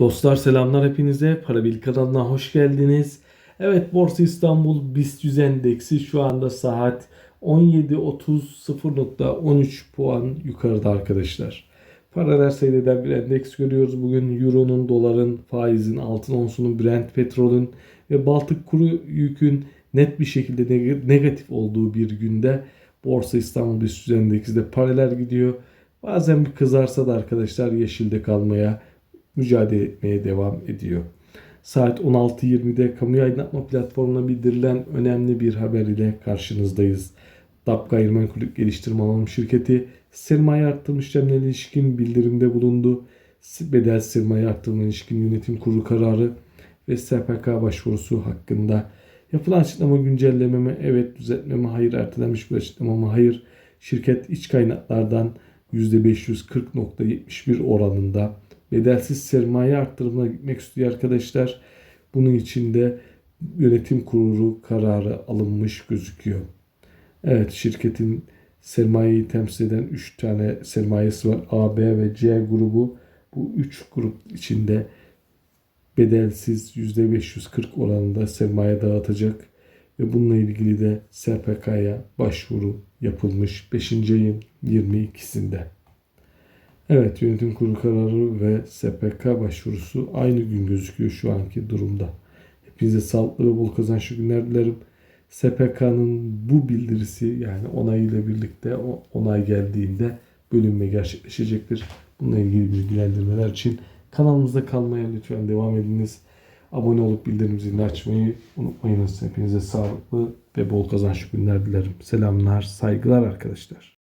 Dostlar selamlar hepinize. Parabil kanalına hoş geldiniz. Evet Borsa İstanbul BIST 100 endeksi şu anda saat 17.30 0.13 puan yukarıda arkadaşlar. Paralel seyreden bir endeks görüyoruz. Bugün Euro'nun, doların, faizin, altın onsunun, Brent petrolün ve Baltık kuru yükün net bir şekilde neg- negatif olduğu bir günde Borsa İstanbul BIST 100 endeksi de paralel gidiyor. Bazen bir kızarsa da arkadaşlar yeşilde kalmaya mücadele etmeye devam ediyor. Saat 16.20'de kamu aydınlatma platformuna bildirilen önemli bir haber ile karşınızdayız. DAP Gayrimenkulük Geliştirme Anonim Şirketi sermaye işlemlerine ilişkin bildirimde bulundu. Bedel sermaye artırma ilişkin yönetim kurulu kararı ve SPK başvurusu hakkında yapılan açıklama güncelleme mi? Evet düzeltme mi? Hayır ertelenmiş bir açıklama mı? Hayır. Şirket iç kaynaklardan %540.71 oranında bedelsiz sermaye arttırımına gitmek istiyor arkadaşlar. Bunun için de yönetim kurulu kararı alınmış gözüküyor. Evet şirketin sermayeyi temsil eden 3 tane sermayesi var. A, B ve C grubu. Bu 3 grup içinde bedelsiz %540 oranında sermaye dağıtacak ve bununla ilgili de SPK'ya başvuru yapılmış 5. ayın 22'sinde. Evet yönetim kurulu kararı ve SPK başvurusu aynı gün gözüküyor şu anki durumda. Hepinize sağlıklı ve bol kazançlı günler dilerim. SPK'nın bu bildirisi yani onayıyla birlikte onay geldiğinde bölünme gerçekleşecektir. Bununla ilgili bilgilendirmeler için kanalımızda kalmaya lütfen devam ediniz. Abone olup bildirim zilini açmayı unutmayınız. Hepinize sağlıklı ve bol kazançlı günler dilerim. Selamlar, saygılar arkadaşlar.